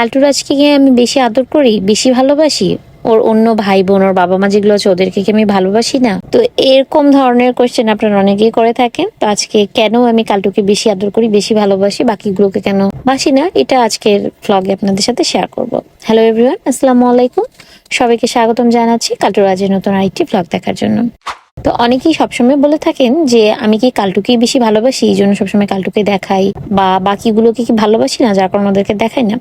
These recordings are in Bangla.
কালটুরাজকে কি আমি বেশি আদর করি, বেশি ভালোবাসি? ওর অন্য ভাই বোন ওর বাবা মা যেগুলো আছে, ওদেরকে কি আমি ভালোবাসি না? তো এরকম ধরনের কোয়েশ্চেন আপনারা অনেকেই করে থাকেন। তো আজকে কেন আমি কালটুকে বেশি আদর করি, বেশি ভালোবাসি, বাকিগুলোকে কেন বাসি না? এটা আজকের ভ্লগে আপনাদের সাথে শেয়ার করব। হ্যালো এভরিওয়ান আসসালামু আলাইকুম। সবাইকে স্বাগতম জানাচ্ছি কালটুরাজের নতুন আরেকটি ভ্লগ দেখার জন্য। তো অনেকেই সবসময় বলে থাকেন যে আমি কি কালটুকেই বেশি ভালোবাসি? এই জন্য সবসময় কালটুকে দেখাই। বা বাকিগুলোকে কি ভালোবাসি না? যার কারণে ওদেরকে দেখাই না।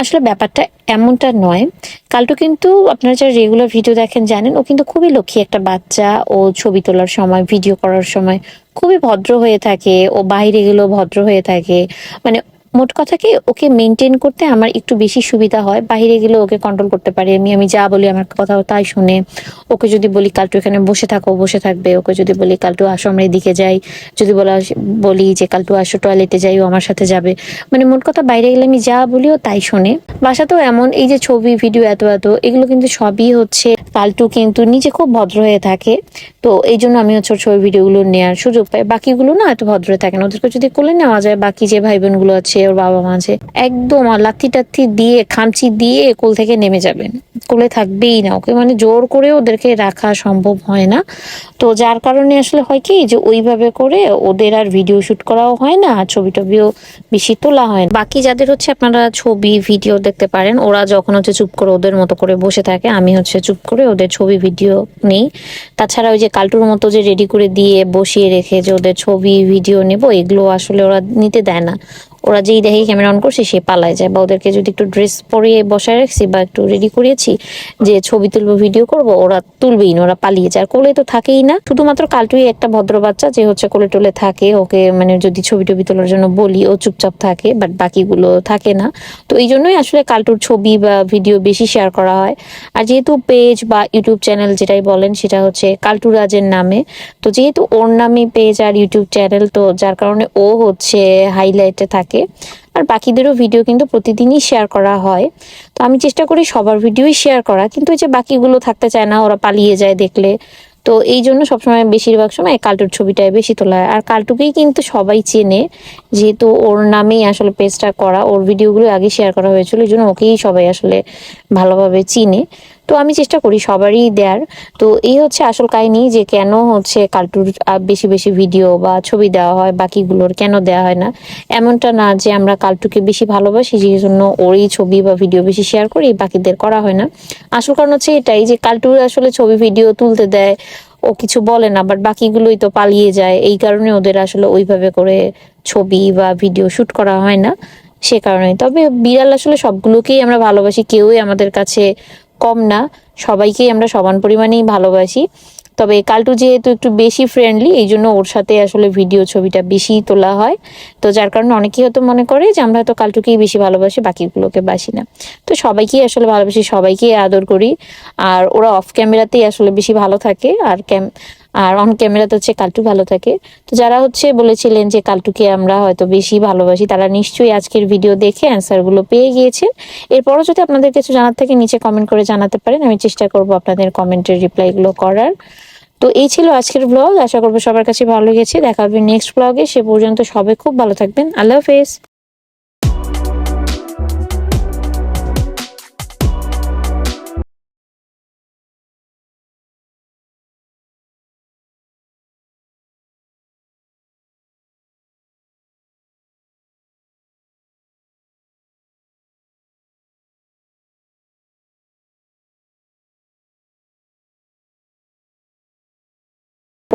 আসলে ব্যাপারটা এমনটা নয়। কালটু কিন্তু আপনারা যারা রেগুলার ভিডিও দেখেন জানেন, ও কিন্তু খুবই লক্ষ্মী একটা বাচ্চা। ও ছবি তোলার সময় ভিডিও করার সময় খুবই ভদ্র হয়ে থাকে। ও বাইরে গেলেও ভদ্র হয়ে থাকে। মানে মোট কথা কি, ওকে মেনটেন করতে আমার একটু বেশি সুবিধা হয়। বাইরে গেলে ওকে কন্ট্রোল করতে পারি আমি আমি যা বলি আমার কথা তাই শুনে। ওকে যদি বলি, কালটু এখানে বসে থাকো, বসে থাকবে। ওকে যদি বলি, কালটু আসো, আমরা এদিকে যাই। যদি বলা, বলি যে, কালটু আসো টয়লেটে যাই, ও আমার সাথে যাবে। মানে মোট কথা বাইরে গেলে আমি যা বলিও তাই শোনে। বাসাতেও এমন, এই যে ছবি ভিডিও এত এত, এগুলো কিন্তু সবই হচ্ছে কালটু কিন্তু নিজে খুব ভদ্র হয়ে থাকে। তো এই জন্য আমি হচ্ছে ছবি ভিডিওগুলো নেওয়ার সুযোগ পাই। বাকিগুলো না এত ভদ্র থাকে না। ওদেরকে যদি কোলে নেওয়া যায়, বাকি যে ভাই বোনগুলো আছে ওর বাবা মাঝে একদম লাথি টাথি দিয়ে, খামচি দিয়ে কোল থেকে নেমে যাবে কোলে থাকবেই না ওকে মানে জোর করে ওদেরকে রাখা সম্ভব হয় না। তো যার কারণে আসলে হয় কি যে ওইভাবে করে ওদের আর ভিডিও শুট করাও হয় না ছবি টবিও বেশি তোলা হয় না। বাকি যাদের হচ্ছে আপনারা ছবি ভিডিও দেখতে পারেন, ওরা যখন হচ্ছে চুপ করে ওদের মতো করে বসে থাকে, আমি হচ্ছে চুপ করে ওদের ছবি ভিডিও নেই। তাছাড়া ওই যে কালটুর মতো যে রেডি করে দিয়ে বসিয়ে রেখে যে ওদের ছবি ভিডিও নেব, এগুলো আসলে ওরা নিতে দেয় না। ওরা যেই দেখে ক্যামেরা অন করছে, সে পালায় যায়। বা ওদেরকে যদি একটু ড্রেস পরিয়ে বসায় রাখছি বা একটু রেডি করিয়েছি যে ছবি তুলবো ভিডিও করব, ওরা তুলবেই না, ওরা পালিয়ে যায়। আর কোলে তো থাকেই না। শুধুমাত্র কালটুই একটা ভদ্র বাচ্চা যে হচ্ছে কোলে টোলে থাকে, ওকে মানে যদি ছবি টবি তোলার জন্য বলি, ও চুপচাপ থাকে বাট বাকিগুলো থাকে না। তো এই জন্যই আসলে কালটুর ছবি বা ভিডিও বেশি শেয়ার করা হয়। আর যেহেতু পেজ বা ইউটিউব চ্যানেল যেটাই বলেন, সেটা হচ্ছে কালটু রাজের নামে। তো যেহেতু ওর নামে পেজ আর ইউটিউব চ্যানেল তো যার কারণে ও হচ্ছে হাইলাইটে থাকে। আর বাকিদেরও ভিডিও কিন্তু প্রতিদিনই শেয়ার করা হয়। তো আমি চেষ্টা করি সবার ভিডিওই শেয়ার করা, কিন্তু যে বাকিগুলো থাকতে চায় না, ওরা পালিয়ে যায় দেখলে। তো এই জন্য সবসময় বেশিরভাগ সময় কালটুর ছবিটাই বেশি তোলা হয়। আর কালটুকেই কিন্তু সবাই চেনে, যেহেতু ওর নামেই আসলে পেজটা করা, ওর ভিডিওগুলো আগে শেয়ার করা হয়েছিল, এই জন্য ওকেই সবাই আসলে ভালোভাবে চিনে। তো আমি চেষ্টা করি সবারই দেওয়ার তো এই হচ্ছে আসল কাহিনী যে কেন হচ্ছে আহ, বেশি বেশি ভিডিও বা ছবি দেওয়া হয় বাকিগুলোর কেন দেওয়া হয় না? এমনটা না যে আমরা কালটুকে বেশি ভালোবাসি যে জন্য ওরই ছবি বা ভিডিও বেশি শেয়ার করি বাকিদের করা হয় না। আসল কারণ হচ্ছে এটাই যে কালটুর আসলে ছবি ভিডিও তুলতে দেয় ও কিছু বলে না বাট বাকিগুলোই তো পালিয়ে যায়। এই কারণে ওদের আসলে ওইভাবে করে ছবি বা ভিডিও শুট করা হয় না সে কারণে তবে বিড়াল আসলে সবগুলোকেই আমরা ভালোবাসি কেউই আমাদের কাছে কম না, সবাইকেই আমরা সমান পরিমাণেই ভালোবাসি। তবে কালটু যেহেতু একটু বেশি ফ্রেন্ডলি এই জন্য ওর সাথে আসলে ভিডিও ছবিটা বেশি তোলা হয়। তো যার কারণে অনেকেই হয়তো মনে করে যে আমরা হয়তো কালটুকেই বেশি ভালোবাসি, বাকিগুলোকে বাসি না। তো সবাইকেই আসলে ভালোবাসি, সবাইকেই আদর করি। আর ওরা অফ ক্যামেরাতেই আসলে বেশি ভালো থাকে। আর ক্যাম আর অন ক্যামেরাতে হচ্ছে কালটু ভালো থাকে। তো যারা হচ্ছে বলেছিলেন যে কালটুকে আমরা হয়তো বেশি ভালোবাসি, তারা নিশ্চয়ই আজকের ভিডিও দেখে অ্যান্সারগুলো পেয়ে গিয়েছেন। এরপরও যদি আপনাদের কিছু জানার থাকে, নিচে কমেন্ট করে জানাতে পারেন। আমি চেষ্টা করব আপনাদের কমেন্টের রিপ্লাইগুলো করার। তো এই ছিল আজকের ব্লগ আশা করব সবার কাছে ভালো লেগেছে। দেখা হবে নেক্সট ব্লগে সে পর্যন্ত সবাই খুব ভালো থাকবেন। আল্লাহ হাফেজ।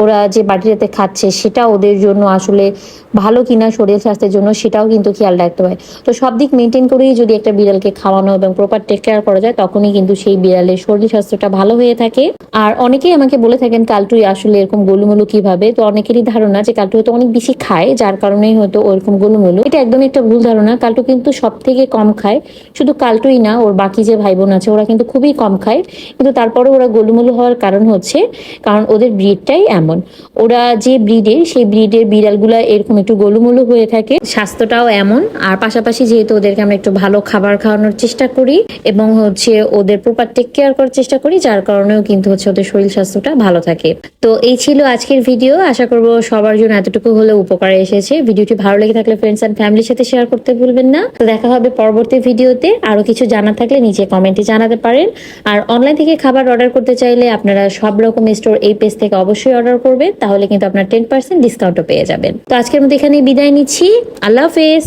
ওরা যে বাটিটাতে খাচ্ছে সেটা ওদের জন্য আসলে ভালো কিনা শরীর স্বাস্থ্যের জন্য সেটাও কিন্তু খেয়াল রাখতে হয়। তো সব দিক মেনটেন করেই যদি একটা বিড়ালকে খাওয়ানো এবং প্রপার টেক কেয়ার করা যায়, তখনই কিন্তু সেই বিড়ালের শরীর স্বাস্থ্যটা ভালো হয়ে থাকে। আর অনেকেই আমাকে বলে থাকেন, কালটুই আসলে এরকম গোলুমুলু কীভাবে? তো অনেকেরই ধারণা যে কালটু হয়তো অনেক বেশি খায়, যার কারণেই হয়তো ওরকম গোলুমুলু। এটা একদমই একটা ভুল ধারণা। কালটু কিন্তু সব থেকে কম খায়। শুধু কালটুই না, ওর বাকি যে ভাই বোন আছে, ওরা কিন্তু খুবই কম খায়। কিন্তু তারপরে ওরা গোলুমুলু হওয়ার কারণ হচ্ছে, কারণ ওদের ব্রিডটাই এমন। এমন ওরা যে ব্রিডের সেই ব্রিডের বিড়ালগুলা এরকম একটু গোলুমোলু হয়ে থাকে। স্বাস্থ্যটাও এমন। আর পাশাপাশি যেহেতু ওদেরকে আমরা একটু ভালো খাবার খাওয়ানোর চেষ্টা করি এবং হচ্ছে ওদের প্রপার টেক কেয়ার করার চেষ্টা করি, যার কারণেও কিন্তু হচ্ছে ওদের শরীর স্বাস্থ্যটা ভালো থাকে। তো এই ছিল আজকের ভিডিও আশা করব সবার জন্য এতটুকু হলে উপকারে এসেছে। ভিডিওটি ভালো লেগে থাকলে ফ্রেন্ডস অ্যান্ড ফ্যামিলির সাথে শেয়ার করতে ভুলবেন না। তো দেখা হবে পরবর্তী ভিডিওতে আরও কিছু জানা থাকলে নিচে কমেন্টে জানাতে পারেন। আর অনলাইন থেকে খাবার অর্ডার করতে চাইলে আপনারা সব রকম স্টোর এই পেজ থেকে অবশ্যই অর্ডার করবেন, তাহলে কিন্তু আপনার টেন পার্সেন্ট ডিসকাউন্টও পেয়ে যাবেন। তো আজকের মতো এখানে বিদায় নিচ্ছি। আল্লাহ হাফেজ।